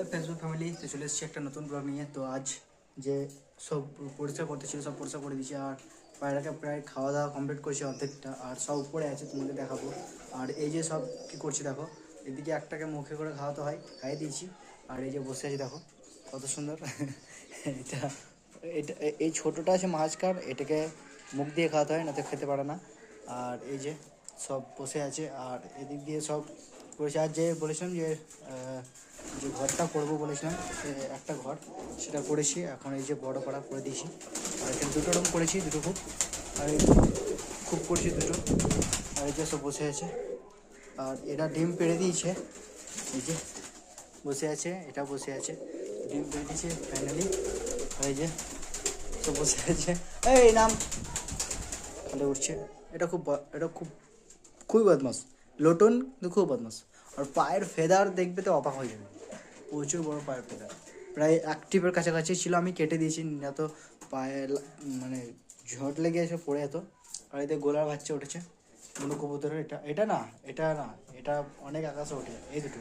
Hello Facebook family তো চলে এসেছি একটা নতুন ব্লগ নিয়ে। তো আজ যে সব পরিষ্কার করতে ছিল, সব পরিষ্কার করে দিয়েছি। আর পায়রাকে প্রায় খাওয়া দাওয়া কমপ্লিট করছি অর্ধেকটা। আর সব উপরে আছে তোমাকে দেখাবো। আর এই যে সব কি করছি দেখো, এদিকে একটাকে মুখে করে খাওয়াতে হয়, খাইয়ে দিয়েছি। আর এই যে বসে আছে দেখো, কত সুন্দর। এটা এটা, এই ছোটোটা আছে মাছকার এটাকে মুখ দিয়ে খাওয়াতে হয়, না তো খেতে পারে না। আর এই যে সব বসে আছে, আর এদিক দিয়ে সব করেছে। আর যে বলেছিলাম যে যে ঘরটা করব বলেছিলাম, সে একটা ঘর, সেটা করেছি। এখন এই যে বড় পাড়া করে দিয়েছি। আর এখানে দুটো রুম করেছি, দুটো খুব। আর খুব করেছি দুটো। আর এই যে সব বসে আছে। আর এরা ডিম পেড়ে দিয়েছে। এই যে বসে আছে, এটা বসে আছে। ডিম পেড়ে দিয়েছে ফাইনালি আর এই যে সব বসে আছে। এই নাম। তাহলে উঠছে এটা খুব এটা খুব খুবই বদমাস লোটন কিন্তু খুব বদমাস আর পায়ের ফেদার দেখবে তো অবাক হয়ে যাবে। প্রচুর বড় পায়ের ফেদার। প্রায় অ্যাক্টিভের কাছাকাছি ছিল, আমি কেটে দিয়েছি। না তো পায়ে মানে ঝট লেগে এসে পড়ে যেত আর এতে গোলার বাচ্চা উঠেছে। কোনো কবুতরের, এটা এটা না এটা না, এটা অনেক আকাশে ওঠে এই দুটো।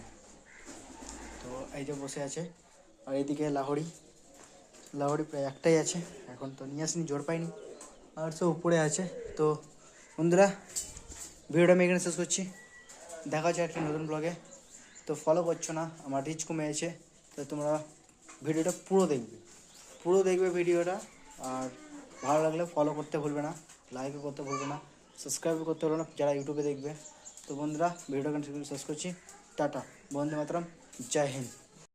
তো এই যে বসে আছে, আর এদিকে লাহড়ি লাহড়ি প্রায় একটাই আছে, এখন তো নিয়ে আসিনি, জোর পাইনি। আর সব উপরে আছে। তো বন্ধুরা, ভিডিওটা আমি এখানে শেষ করছি। দেখা হচ্ছে একটি নতুন ব্লগে তো ফলো করছ না, আমার রিচ কমে গেছে তো তোমরা ভিডিওটা পুরো দেখবে। পুরো দেখবে ভিডিওটা, আর ভালো লাগলে ফলো করতে ভুলবে না লাইকও করতে ভুলবে না সাবস্ক্রাইব করতে ভুলবে না, যারা ইউটিউবে দেখবে। তো বন্ধুরা, ভিডিওটা কন্টিনিউ শেষ করছি। টাটা। বন্ধু মাতরম। জয় হিন্দ।